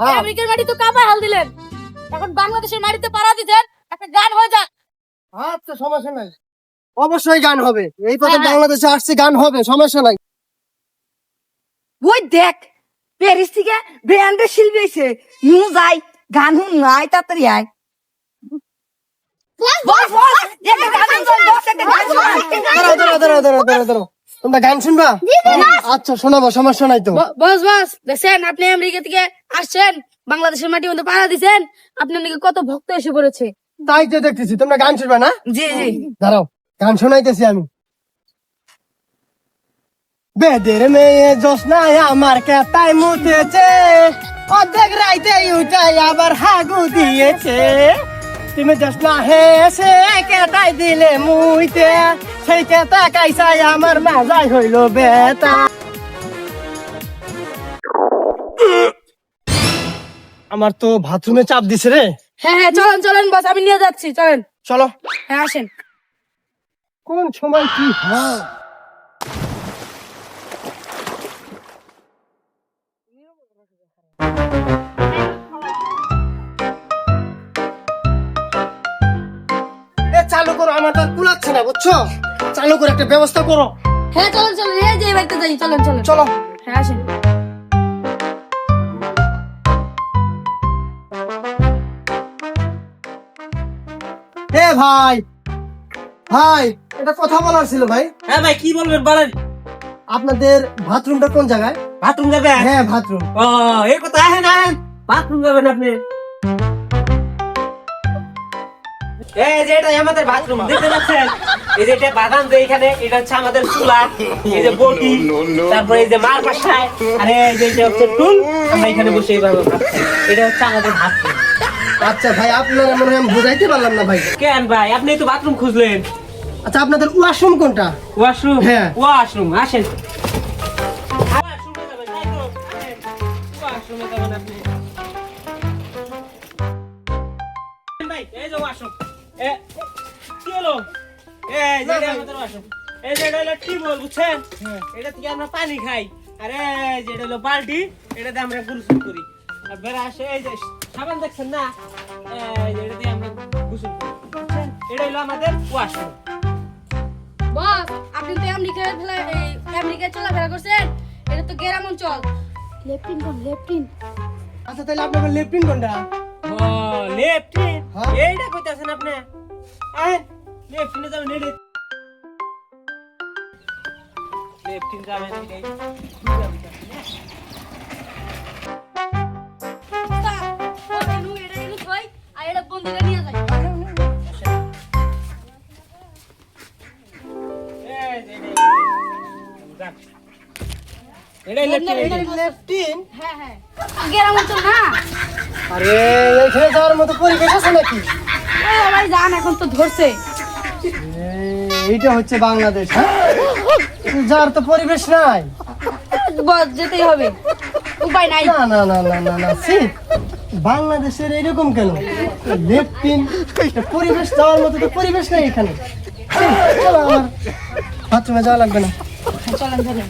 হ্যাঁ। আমেরিকার মাটি তো কাপা হাল দিলেন এখন বাংলাদেশের মাটিতে পাড়া দিতেন একটা গান হয়ে যাক আচ্ছা সমস্যা নাই অবশ্যই গান হবে এই পথে হ্যাঁ, হ্যাঁ। বাংলাদেশে আসছে গান হবে সমস্যা নাই ওই দেখ প্যারিস থেকে ব্র্যান্ডের শিল্পী এসে নু যাই গান হুন আয় তাড়াতাড়ি আয় বস বস একটা গান বস একটা গান। দাঁড়াও দাঁড়াও দাঁড়াও দাঁড়াও দাঁড়াও দাঁড়াও তোমরা গান শুনবা? আচ্ছা শোনাবো সমস্যা নাই তো। বস বস দেখছেন? আপনি আমেরিকা থেকে আসছেন বাংলাদেশের মাটির মধ্যে পাড়া দিছেন আপনার নাকি কত ভক্ত এসে পড়েছে। তাই তো দেখতেছি তোমরা গান শুনবা না? জি জি। দাঁড়াও গান শোনাইতেছি আমি। বেদের মেয়ে জোসনায় আমার কেতায় মুতেছে অর্ধেক রাইতে উঠাই আবার হাগু দিয়েছে। তুমি জোসনা হেসে কেটাই দিলে মুইতে। সেই কেতা কাইসাই আমার মাজাই হইল বেতা। আমার তো বাথরুমে চাপ দিছে রে। হ্যাঁ হ্যাঁ চলেন চলেন বস আমি নিয়ে যাচ্ছি চলেন। চলো। হ্যাঁ আসেন। কোন সময় কি হয়? চালু করো আমার কুলাচ্ছে না বুঝছ? চালু করে একটা ব্যবস্থা করো। হ্যাঁ চলেন চলেন। এই যে বাড়িতে যাই চলেন চলেন। চলো। হ্যাঁ আসেন। এ ভাই ভাই এটা কথা বলার ছিল ভাই। হ্যাঁ ভাই কি বলবেন বলেন? আপনাদের বাথরুমটা কোন জায়গায়? বাথরুম যাবেন হ্যাঁ বাথরুম। ও এই কথা হ্যাঁ না বাথরুম যাবেন আপনি। এই যে এটা আমাদের বাথরুম দেখতে পাচ্ছেন? এই যে এটা বাদাম যে এখানে এটা হচ্ছে আমাদের চুলা এই যে বটি তারপরে এই যে মার পাশায় আরে এই যে এটা হচ্ছে টুল আমরা এখানে বসে এইভাবে এটা হচ্ছে আমাদের বাথরুম আচ্ছা ভাই আপনারা মনে হয় আমি বুঝাইতে পারলাম না ভাই। কেন ভাই? আপনি তো বাথরুম খুঁজলেন। আচ্ছা আপনাদের ওয়াশরুম কোনটা? ওয়াশরুম হ্যাঁ। ওয়াশরুম আসেন। এই যে ওয়াশরুম। এ, কি হলো? এই যে এটা আমাদের ওয়াশরুম। এই যে এটা হলো টিউবওয়েল, বুঝছেন? এটা থেকে আমরা পানি খাই। আরে যে এটা হলো বালতি এটাতে আমরা গোসল করি। আর এই যে সাবান দেখছেন না? এই যে এটা দিয়ে আমরা গোসল করি এটা হলো আমাদের ওয়াশরুম বস আপনি তো আমেরিকায় ফেলা আমেরিকায় চলাফেরা করছেন? এটা তো গ্রাম অঞ্চল। লেফটিন কোন লেফটিন আচ্ছা তাহলে আপনাদের লেফটিন কোনটা? ও লেফটিন হ্যাঁ। এইটা কইতাছেন আপনি? আহেন লেফটিনে আর হ্যাঁ হ্যাঁ। আরে এখানে যাওয়ার মতো পরিবেশ আছে নাকি? ভাই জান এখন তো ধরছে। এইটা হচ্ছে বাংলাদেশ? যার তো পরিবেশ নাই। যেতেই হবে। উপায় নাই। না না না না না না বাংলাদেশের এরকম কেন? লেফটিন পরিবেশ যাওয়ার মতো তো পরিবেশ নাই এখানে। বাথরুমে যাওয়া লাগবে না। চলেন।